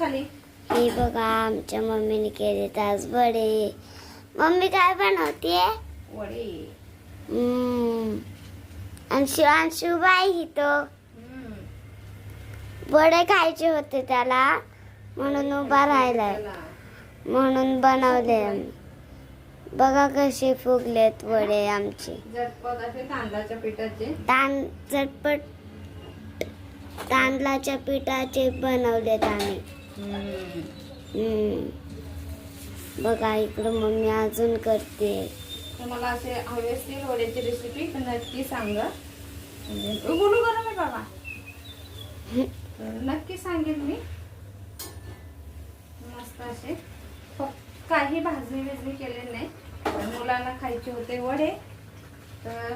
खाली? हे बघा आमच्या मम्मीने केले आज वडे. मम्मी काय बनवतीये वडे. बाई ही तो. वडे खायचे होते त्याला म्हणून उभा राहिलाय. म्हणून बनवले. बघा कसे फुगलेत वडे आमचे. तांदळाच्या पिठाचे. तां झटपट तांदळाच्या पिठाचे बनवलेत आम्ही. हम्म. बघा इकडं मम्मी अजून करते. तुम्हाला असे हवे असतील वड्याची रेसिपी तर नक्की सांगा. म्हणजे गुलू मी बाबा. तर नक्की सांगेन मी. मस्त असे. फक्त काही भाजणी बिजणी केले नाही. पण मुलांना खायचे होते वडे. तर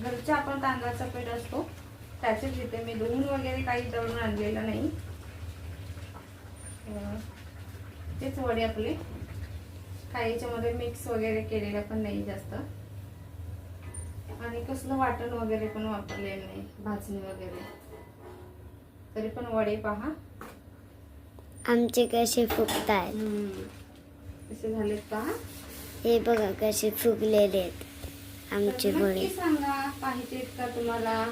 घरच्या आपण तांदळाचा पीठ असतो. त्याचे इथे मी धुवून वगैरे काही दळून आणलेलं नाही. तेच वडे आपले. काही याच्यामध्ये मिक्स वगैरे केलेलं पण नाही जास्त. आणि कसलं वाटण वगैरे पण वापरलेलं नाही भाजणी वगैरे. तरी पण वडे पहा. आमचे कसे फुगतायत. कसे झालेत पहा. हे बघा कसे फुगलेले आहेत आमचे वडे. सांगा पाहिजेत का तुम्हाला?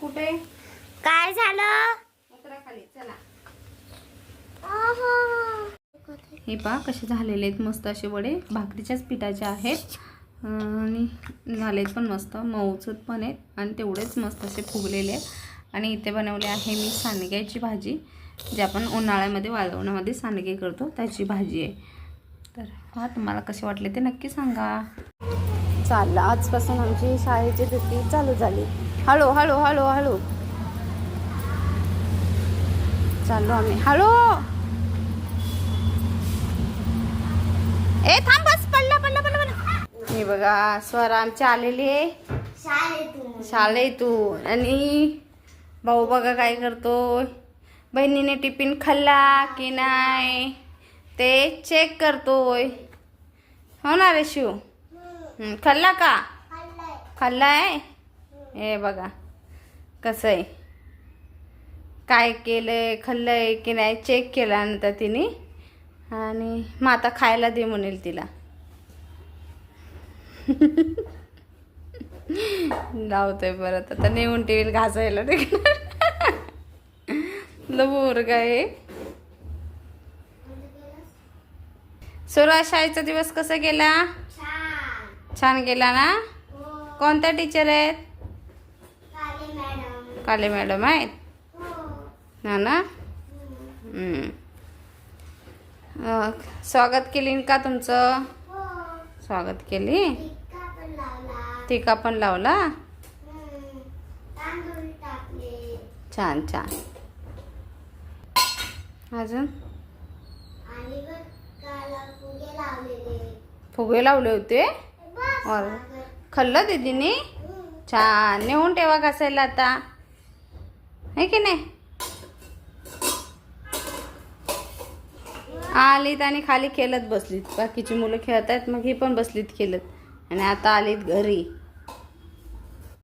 कुठे? काय झालं उतरा खाली चला हे पहा कसे झालेले आहेत मस्त असे वडे. भाकरीच्याच पिठाचे आहेत. आणि आणि झालेत पण मस्त. मऊचूत पण आहेत आणि तेवढेच मस्त असे फुगलेले आहेत. आणि इथे बनवले आहे मी सांडग्याची भाजी जे आपण उन्हाळ्यामध्ये वाळवण्यामध्ये सांडगे करतो त्याची भाजी आहे. तर हा तुम्हाला कसे वाटले ते नक्की सांगा. चाललं. आजपासून आमची शाळेची सुट्टी चालू झाली. हळू हळू हळू हळू. चाललो आम्ही. हळू! ए थांब बस पडला पडला पडला पडला. हे बघा स्वर आमची आलेली आहे. शाळेतून. आणि भाऊ बघा काय करतोय बहिणीने टिफिन खाल्ला की नाही ते चेक करतोय. हो ना रे शिव खाल्ला का? खाल्लाय? हे बघा कसं आहे? काय केलंय खाल्लंय की नाही चेक केल्यानंतर नंतर तिने आणि मग आता खायला दे म्हणेल तिला. लावतोय परत आता नेऊन टेल घासायला लबोर काय सुरुवात शाळेचा दिवस कसा गेला? छान गेला ना? कोणत्या टीचर आहेत काले मॅडम. आहेत? हा. ना? हम्म. अं, स्वागत केली का तुमचं? स्वागत केली? टीका पण लावला. छान छान. अजून? फुगे लावले होते? और खाल्लं दीदीने? छान. नेऊन ठेवा घासायला आता. है की नाही? आलीत आणि खाली खेळत बसलीत. बाकीची मुलं खेळत आहेत मग ही पण बसलीत खेळत. आणि आता आलीत घरी.